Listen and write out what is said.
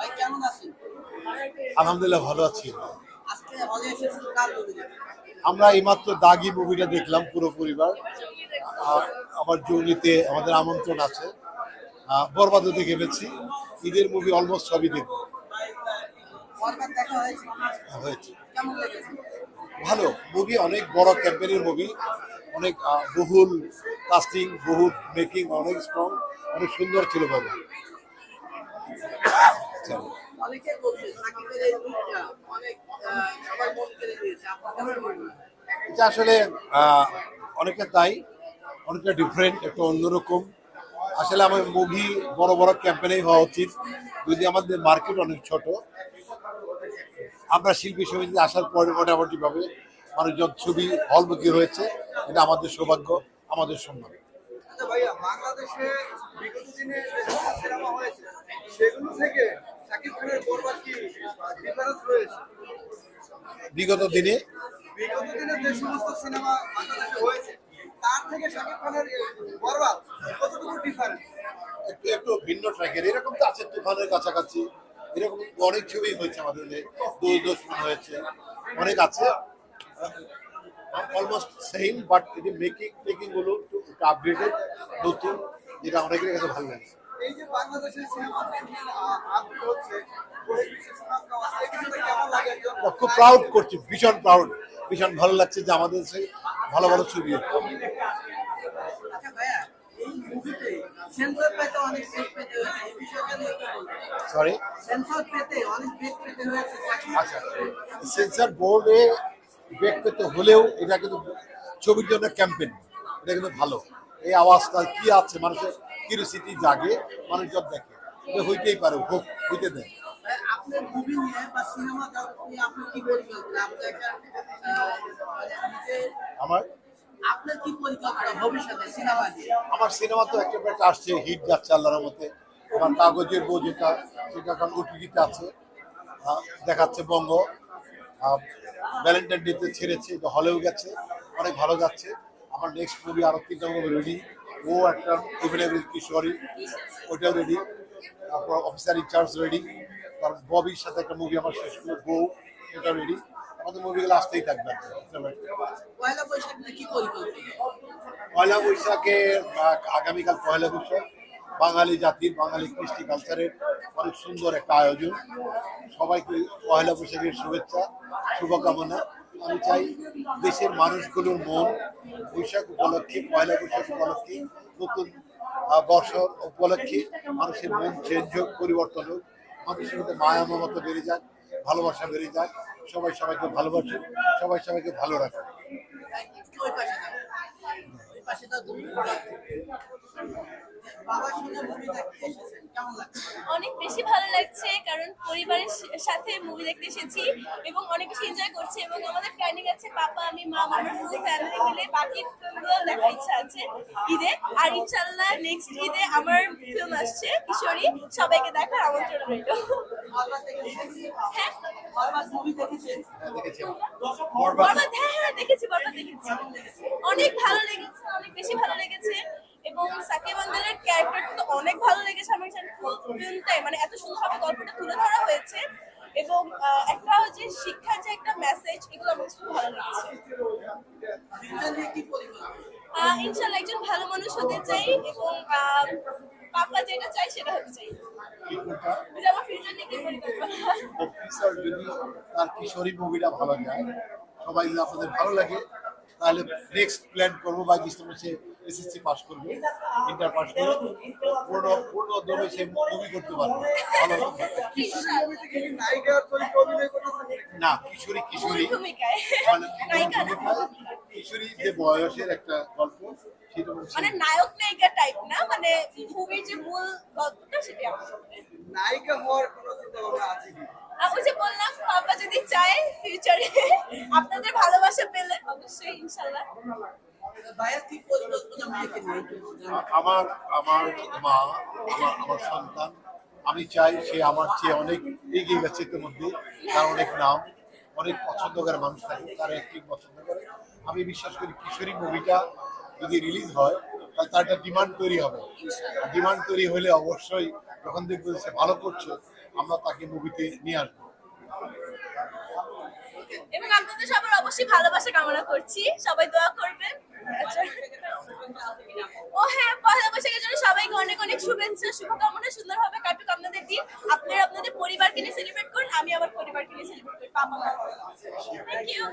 ভাই কেমন আছেন? আলহামদুলিল্লাহ ভালো আছি। আমরা এইমাত্র দাগি মুভিটা দেখলাম পুরো পরিবার। আবার জঙ্গলিতে আমাদের আমন্ত্রণ আছে। আহ, বরবাদও দেখে ফেলছি ঈদের মুভি অলমোস্ট সবই দেখব। হয়েছে? ভালো। মুভি অনেক বড় ক্যাম্পেনের মুভি অনেক বহুল কাস্টিং বহুল মেকিং অনেক স্ট্রং অনেক সুন্দর ছিল বাবা চলো অনেকে বলছে সাকিবের এই মুভিটা অনেক আহ, সবাই মন কেড়ে নিয়েছে আপনার কেমন মনে হয়? এটা আসলে আহ, অনেকটা তাই অনেকটা ডিফারেন্ট একটা অন্যরকম। আসলে আমার মুভি বড় বড় ক্যাম্পেনেই হওয়া উচিত। যদি আমাদের মার্কেট অনেক ছোট আমরা শিল্পী সমিতিতে আসার পরে মোটামুটি ভাবে মানুষজন ছবি হলমুখী হয়েছে। এটা আমাদের সৌভাগ্য আমাদের সম্মান। আচ্ছা বাংলাদেশে বিগত দিনে সিনেমা হয়েছে সেগুলো থেকে বিগত দিনে? একটু একটু ভিন্ন ট্র্যাকের এরকম তো আছে তুফানের কাছাকাছি। এরকম অনেক ছবি হয়েছে আমাদের দোষ দোষ হয়েছে, অনেক আছে। অলমোস্ট সেম বাট এটি মেকিং টেকিংগুলো একটু আপডেটেড নতুন, যেটা অনেকের কাছে ভালো লাগছে। এই যে বাংলাদেশের সিনেমা হচ্ছে খুব প্রাউড করছি ভীষণ প্রাউড ভীষণ ভালো লাগছে যে আমাদের সেই ভালো ভালো ছবি। আচ্ছা সরি আচ্ছা সেন্সার বোর্ডে বেগ পেতে হলেও এটা কিন্তু ছবির জন্য ক্যাম্পেন এটা কিন্তু ভালো। এই আওয়াজটা কি আছে মানুষের? কিউরিসিটি জাগে মানুষজন দেখে। হইতেই পারে হোক হইতে দেয়। আপনার মুভি নিয়ে বা সিনেমা নিয়ে আপনার কি পরিকল্পনা? আপনি একটা আহ, নিজে আমার? আপনার কি পরিকল্পনা ভবিষ্যতে সিনেমা নিয়ে? আমার সিনেমা তো একটা একটা আসছে হিট যাচ্ছে আল্লাহর মতে আমার কাগজের বই যেটা সেটা এখন ওটিটিতে আছে। দেখাচ্ছে বঙ্গ। ভ্যালেন্টাইন ডেতে ছেড়েছে হলেও গেছে অনেক ভালো যাচ্ছে। আমার নেক্সট মুভি আরও তিনটা মুভি রেডি ও একটা এভেলেবল কিশোরী ওইটাও রেডি তারপর অফিসার ইনচার্জ রেডি তারপর ববির সাথে একটা মুভি আমার শেষ করে বউ এটা রেডি আমাদের মুভিগুলো আসতেই থাকবে পয়লা বৈশাখে আগামীকাল পয়লা বৈশাখ বাঙালি জাতির বাঙালি কৃষ্টি কালচারের অনেক সুন্দর একটা আয়োজন। সবাইকে পয়লা বৈশাখের শুভেচ্ছা শুভকামনা। আমি চাই দেশের মানুষগুলোর মন, বৈশাখ উপলক্ষে, পয়লা বৈশাখ উপলক্ষে, নতুন বর্ষ উপলক্ষে মানুষের মন চেঞ্জ হোক, পরিবর্তন হোক, মানুষের মধ্যে মায়া মমতা বেড়ে যাক, ভালোবাসা বেড়ে যাক, সবাই সবাইকে ভালোবাসুক, সবাই সবাইকে ভালো সঙ্গে অনেক বেশি ভালো লাগছে, কারণ পরিবারের সাথে মুভি দেখতে এসেছি এবং অনেক বেশি এনজয় করছি এবং আমাদের প্ল্যানিং আছে, পাপা, আমি, মা, আমার ফুল ফ্যামিলি মিলে বাকি ফিল্মগুলো দেখার ইচ্ছা আছে ঈদে। আর ইনশাল্লাহ নেক্সট ঈদে আমার ফিল্ম আসছে, কিশোরী, সবাইকে দেখার আমন্ত্রণ রইল। হ্যাঁ? হ্যাঁ হ্যাঁ দেখেছি, বরবাদ দেখেছি। অনেক ভালো লেগেছে, অনেক বেশি ভালো লেগেছে। এবং সাকিব আন্দালের ক্যারেক্টারটা তো অনেক ভালো লেগেছে আমার কাছে ফুল ফিল্মটাই মানে এত সুন্দরভাবে গল্পটা তুলে ধরা হয়েছে এবং একটা যে শিক্ষার যে একটা মেসেজ এগুলো আমার খুব ভালো লেগেছে। ইনশাল্লাহ একজন ভালো মানুষ হতে চাই এবং পাপা যেটা চাই সেটা হতে চাই। আমার ফিউচার নিয়ে কি যদি তার কিশোরী মুভিটা ভালো যায় সবাই যদি আপনাদের ভালো লাগে তাহলে নেক্সট প্ল্যান করব বা সে এসএসসি পাস করবে ইন্টার পাস করবে পূর্ণ পূর্ণ দমে সে মুভি করতে পারবে। ভালো না কিশোরী কিশোরী। মানে কিশোরী যে বয়সের একটা গল্প মানে নায়ক নায়িকা টাইপ না মানে মুভির যে মূল গল্পটা সেটা নায়িকা হওয়ার কোনো চিন্তা ভাবনা আছে কি? যে বললাম পাপা যদি চায় ফিউচারে আপনাদের ভালোবাসা পেলে অবশ্যই ইনশাল্লাহ আমার আমার মা, আমার আমার সন্তান, আমি চাই সে আমার চেয়ে অনেক এগিয়ে গেছে ইতিমধ্যে, তার অনেক নাম, অনেক পছন্দ করে মানুষ থাকে তারা একটি পছন্দ করে। আমি বিশ্বাস করি কিশোরী মুভিটা যদি রিলিজ হয়, তাহলে তার একটা ডিমান্ড তৈরি হবে। ডিমান্ড তৈরি হলে অবশ্যই যখন দেখব সে ভালো করছে, আমরা তাকে মুভিতে নিয়ে আসব। এবং আপনাদের সবার অবশ্যই ভালোবাসা কামনা করছি। সবাই দোয়া করবেন। ও হ্যাঁ পয়লা বৈশাখের জন্য সবাইকে অনেক অনেক শুভেচ্ছা, শুভকামনা, সুন্দরভাবে কাটুক আপনাদের দিন। আপনারা আপনাদের পরিবারকে নিয়ে সেলিব্রেট করুন, আমি আমার পরিবারকে নিয়ে সেলিব্রেট করি পাপা থ্যাংক ইউ